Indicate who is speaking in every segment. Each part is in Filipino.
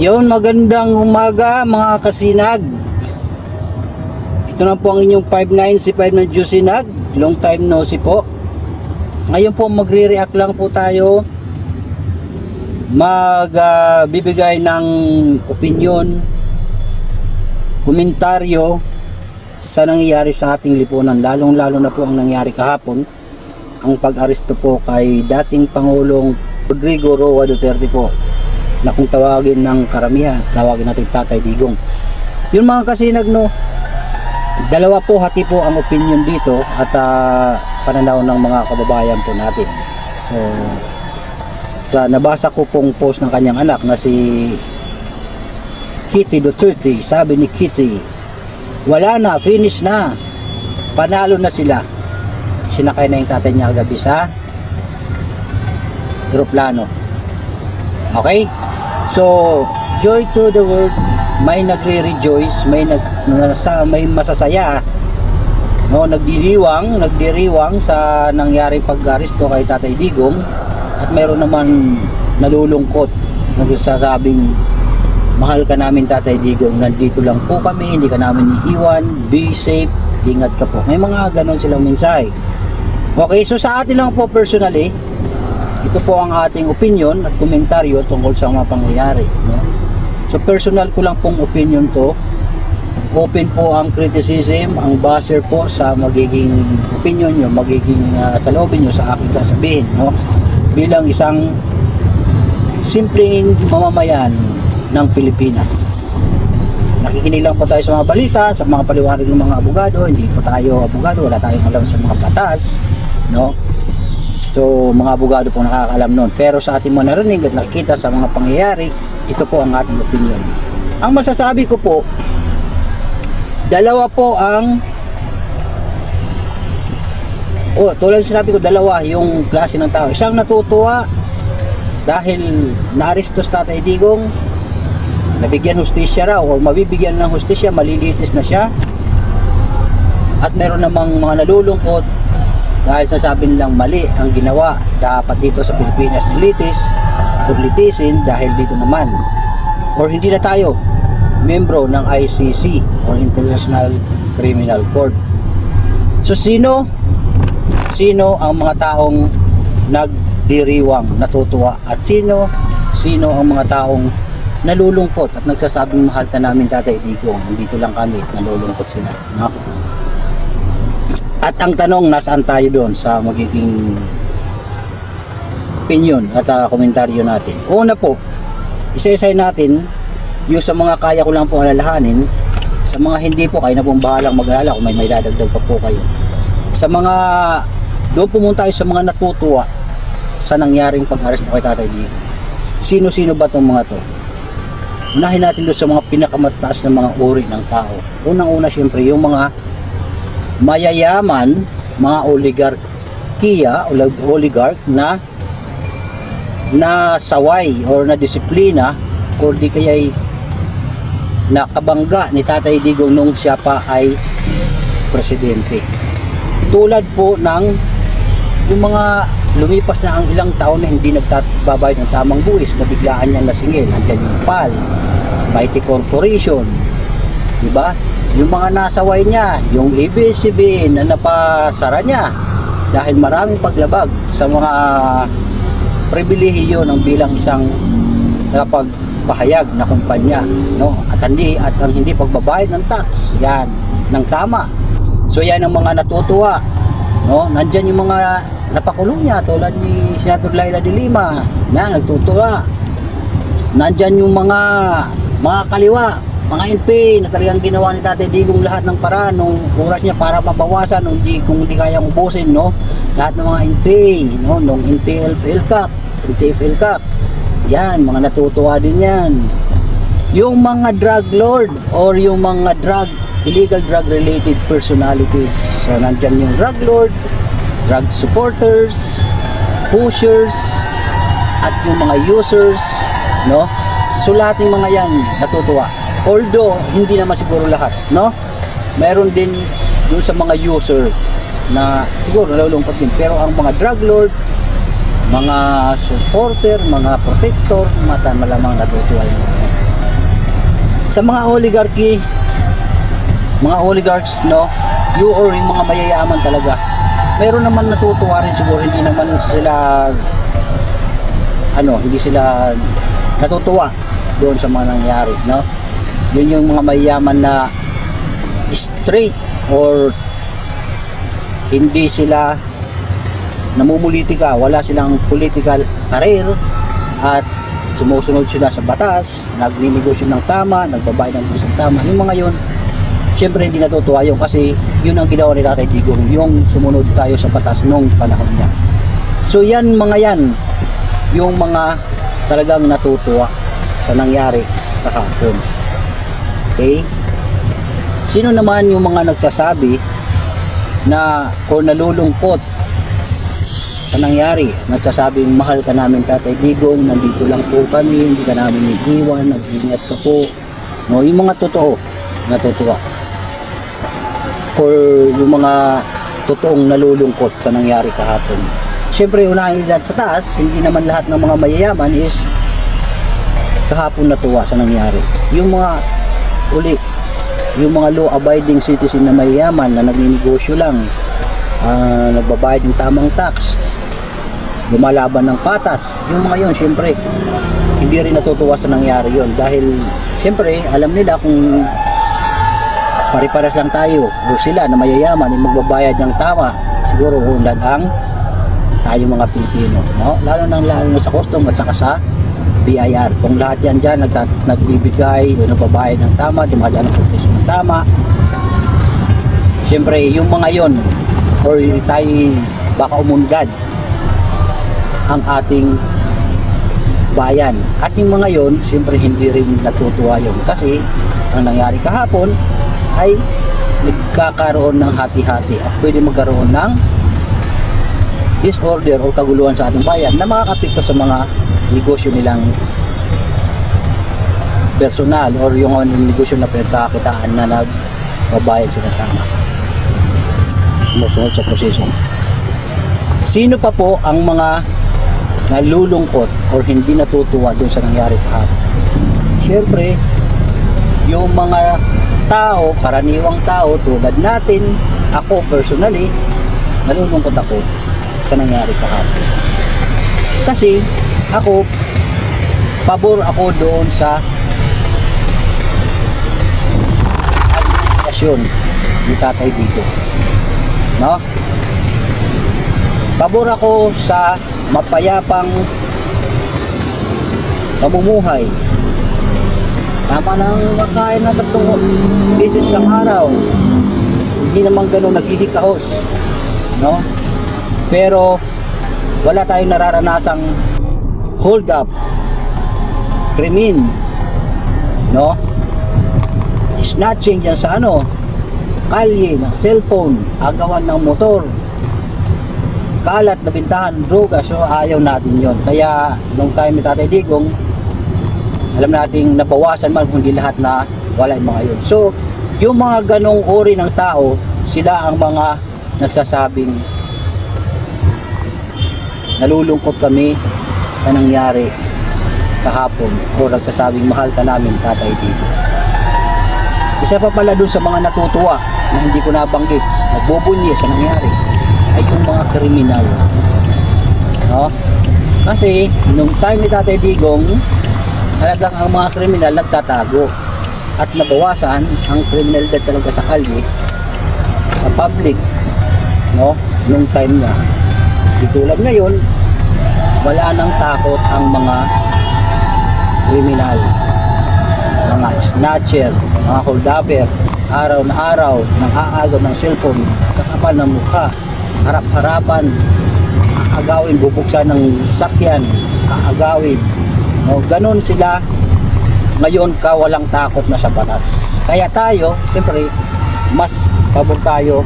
Speaker 1: Yon, magandang umaga mga kasinag. Ito na po ang inyong 59 si 5 na Jusinag. Long time no see po. Ngayon po magre-react lang po tayo. Magbibigay ng opinion, komentaryo sa nangyayari sa ating lipunan. Lalong lalo na po ang nangyari kahapon. Ang pag-aresto po kay dating Pangulong Rodrigo Roa Duterte po na kung tawagin ng karamihan, tawagin natin Tatay Digong. Yun mga kasinag no, dalawa po hati po ang opinion dito at ah, pananaw ng mga kababayan po natin. So, sa nabasa ko pong post ng kanyang anak na si Kitty Duterte, sabi ni Kitty, wala na, finish na, panalo na sila. Sinakay na yung tatay niya kagabi sa aeroplano. Okay? So, joy to the world, may nagre-rejoice, may nag nasa, may masasaya. No, nagdiriwang, nagdiriwang sa nangyaring pag-aresto kay Tatay Digong at meron naman nalulungkot nagsasabing mahal ka namin Tatay Digong, nandito lang po kami, hindi ka namin iiwan, be safe, ingat ka po. May mga ganon silang mensahe. Okay, so sa atin lang po personally, ito po ang ating opinion at komentaryo tungkol sa mga pangyayari. No? So personal ko lang pong opinion to. Open po ang criticism, ang baser po sa magiging opinion nyo, magiging uh, sa loobin nyo sa aking sasabihin. No? Bilang isang simpleng mamamayan ng Pilipinas. Nakikinig lang po tayo sa mga balita, sa mga paliwanag ng mga abogado, hindi po tayo abogado, wala tayong alam sa mga batas, no? So, mga abogado po nakakaalam noon. Pero sa ating mga narinig at nakikita sa mga pangyayari, ito po ang ating opinion. Ang masasabi ko po, dalawa po ang Oh, tulad sinabi ko, dalawa yung klase ng tao. Isang natutuwa dahil naaresto sa Tatay Digong, nabigyan hustisya raw o mabibigyan ng hustisya, malilitis na siya. At meron namang mga nalulungkot dahil sasabi nilang mali ang ginawa dapat dito sa Pilipinas nilitis o dahil dito naman. Or hindi na tayo membro ng ICC or International Criminal Court. So sino sino ang mga taong nagdiriwang natutuwa? At sino sino ang mga taong nalulungkot at nagsasabing mahal ka namin tatay Digong dito lang kami nalulungkot sila no? At ang tanong, nasaan tayo doon sa magiging opinion at uh, komentaryo natin? Una po, isa-isay natin yung sa mga kaya ko lang po alalahanin, sa mga hindi po, kayo na pong bahalang mag-alala kung may may dadagdag pa po kayo. Sa mga, doon pumunta tayo sa mga natutuwa sa nangyaring pag-aresto kay Tatay Digo. Sino-sino ba itong mga to? Unahin natin doon sa mga pinakamataas na mga uri ng tao. Unang-una syempre yung mga mayayaman, mga oligarkiya, olig- oligarch na na saway or na disiplina or di kaya nakabangga ni Tatay Digong nung siya pa ay presidente. Tulad po ng yung mga lumipas na ang ilang taon na hindi nagtabayad ng tamang buwis na biglaan niya nasingil. Andiyan yung PAL, Mighty Corporation, di ba? Yung mga nasaway niya, yung ABS-CBN na napasara niya dahil maraming paglabag sa mga pribilehiyo ng bilang isang nakapagpahayag na kumpanya, no? At hindi at ang hindi pagbabayad ng tax, yan ng tama. So yan ang mga natutuwa, no? Nandiyan yung mga napakulong niya tulad ni Senator Laila de Lima, na nagtutuwa. Nandiyan yung mga mga kaliwa, mga NP na talagang ginawa ni Tatay Digong lahat ng paraan nung oras niya para mabawasan nung di, kung di kayang ubusin no? Lahat ng mga NP no? Nung NTFL Cup NTFL Cup. Yan mga natutuwa din yan. Yung mga drug lord or yung mga drug illegal drug related personalities. So nandyan yung drug lord drug supporters pushers at yung mga users no? So lahat ng mga yan natutuwa although hindi naman siguro lahat no? Meron din yung sa mga user na siguro nalulungkot din. Pero ang mga drug lord mga supporter mga protector mata malamang natutuwa yung sa mga oligarchy, mga oligarchs, no, you or yung mga mayayaman talaga, meron naman natutuwa rin siguro, hindi naman sila, ano, hindi sila natutuwa doon sa mga nangyari, no? Yun yung mga mayayaman na straight or hindi sila namumulitika, wala silang political career at sumusunod sila sa batas, nagninegosyo ng tama, nagbabayad ng buwis ng tama. Yung mga yun, syempre hindi natutuwa yun kasi yun ang ginawa ni Tatay Digong, yung sumunod tayo sa batas nung panahon niya. So yan mga yan, yung mga talagang natutuwa sa nangyari kahapon. Okay? Sino naman yung mga nagsasabi na o nalulungkot sa nangyari. Nagsasabing mahal ka namin Tatay Digong, nandito lang po kami, hindi ka namin iiwan, nag-ingat ka po. No, yung mga totoo, natutuwa. Or yung mga totoong nalulungkot sa nangyari kahapon. Siyempre, unahin nila sa taas, hindi naman lahat ng mga mayayaman is kahapon natuwa sa nangyari. Yung mga uli, yung mga law-abiding citizen na mayayaman na nagninegosyo lang, ah, nagbabayad ng tamang tax, lumalaban ng patas, yung mga yun, syempre, hindi rin natutuwa sa nangyari yon dahil, syempre, alam nila kung pare-pares lang tayo o sila na mayayaman yung magbabayad ng tama, siguro undan ang tayo mga Pilipino, no? Lalo nang lalo sa custom at saka sa BIR. Kung lahat yan dyan nagta, nagbibigay nagbabayad ng tama, dumadaan ng proteso ng tama. Siyempre, yung mga yon or tayo baka umunlad ang ating bayan. At yung mga yon, siyempre hindi rin natutuwa yun. Kasi, ang nangyari kahapon ay nagkakaroon ng hati-hati at pwede magkaroon ng disorder o kaguluhan sa ating bayan na makakapekto sa mga negosyo nilang personal or yung negosyo na pinagkakakitaan na nagbabayad sila tama. Sumusunod sa proseso. Sino pa po ang mga nalulungkot or hindi natutuwa dun sa nangyari kahapon syempre yung mga tao karaniwang tao tulad natin ako personally nalulungkot ako sa nangyari kahapon kasi ako pabor ako doon sa administrasyon ni Tatay Digo. No? Pabor ako sa mapayapang pamumuhay. Tama nang makain na tatlong beses sa araw. Hindi naman ganun naghihikahos. No? Pero wala tayong nararanasang hold up. Krimen no? Snatching dyan sa ano? Kalye ng cellphone. Agawan ng motor. Kalat na bintahan droga. So ayaw natin yon kaya nung time ni Tatay Digong alam nating nabawasan man kundi lahat na wala yung mga yun. So yung mga ganong uri ng tao sila ang mga nagsasabing nalulungkot kami sa nangyari kahapon o nagsasabing mahal ka namin tatay dito isa pa pala dun sa mga natutuwa na hindi ko nabanggit nagbubunye sa nangyari ay yung mga kriminal. No? kasi nung time ni tatay Digong talagang ang mga kriminal nagtatago at nabawasan ang kriminalidad talaga sa kalye sa public. No? Nung time niya di tulad ngayon wala nang takot ang mga kriminal. Mga snatcher mga holdapper araw na araw nang aagaw ng cellphone kakapal ng mukha harap-harapan aagawin bubuksan ng sakyan aagawin. No, ganun sila. Ngayon ka walang takot na sa batas. Kaya tayo siyempre mas pabor tayo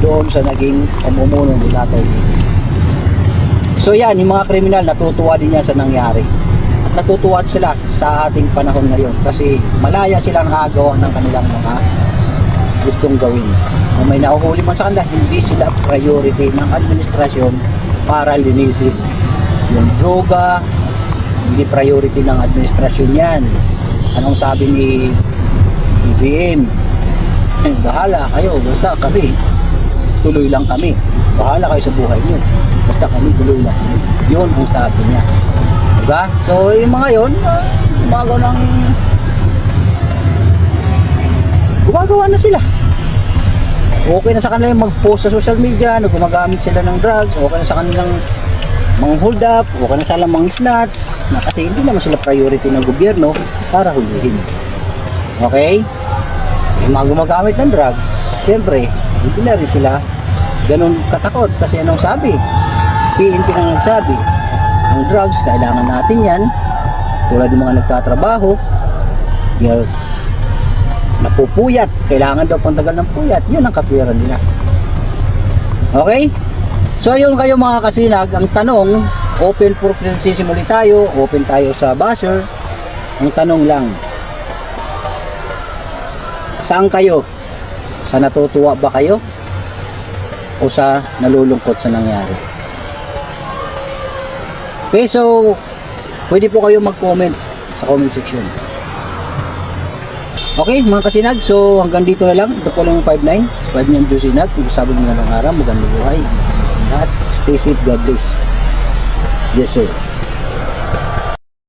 Speaker 1: doon sa naging pamumuno ni Tatay Digong So yan, yung mga kriminal natutuwa din yan sa nangyari. At natutuwa sila sa ating panahon ngayon kasi malaya silang nakagawa ng kanilang mga gustong gawin. Kung may nahuhuli man sa kanila, hindi sila priority ng administrasyon para linisin. Yung droga, hindi priority ng administrasyon yan. Anong sabi ni BBM. Eh, bahala kayo, basta kami. Tuloy lang kami. Bahala kayo sa buhay niyo. Basta kami, tuloy lang kami. Yun ang sabi niya. Diba? So, yung mga yun, uh, gumagawa ng... Gumagawa na sila. Okay na sa kanila yung mag-post sa social media, na gumagamit sila ng drugs, okay na sa kanilang mga hold up, okay na sila mga snatch, na kasi hindi naman sila priority ng gobyerno para hulihin. Okay? Yung mga gumagamit ng drugs, syempre, hindi na rin sila ganun katakot kasi anong sabi? PNP na nagsabi, ang drugs, kailangan natin yan, tulad ng mga nagtatrabaho, yung napupuyat, kailangan daw pantagal ng puyat, yun ang kapwiran nila. Okay? So yun kayo mga kasinag, ang tanong, open for criticism ulit tayo, open tayo sa basher. Ang tanong lang, saan kayo? Sa natutuwa ba kayo? O sa nalulungkot sa nangyari? Okay, so pwede po kayo mag-comment sa comment section. Okay, mga kasinag, so hanggang dito na lang. Ito po lang yung 5-9. 5-9 Jusinag. Magsasabi mo na ng araw. Magandang buhay. Lahat. Stay safe. God bless. Yes, sir.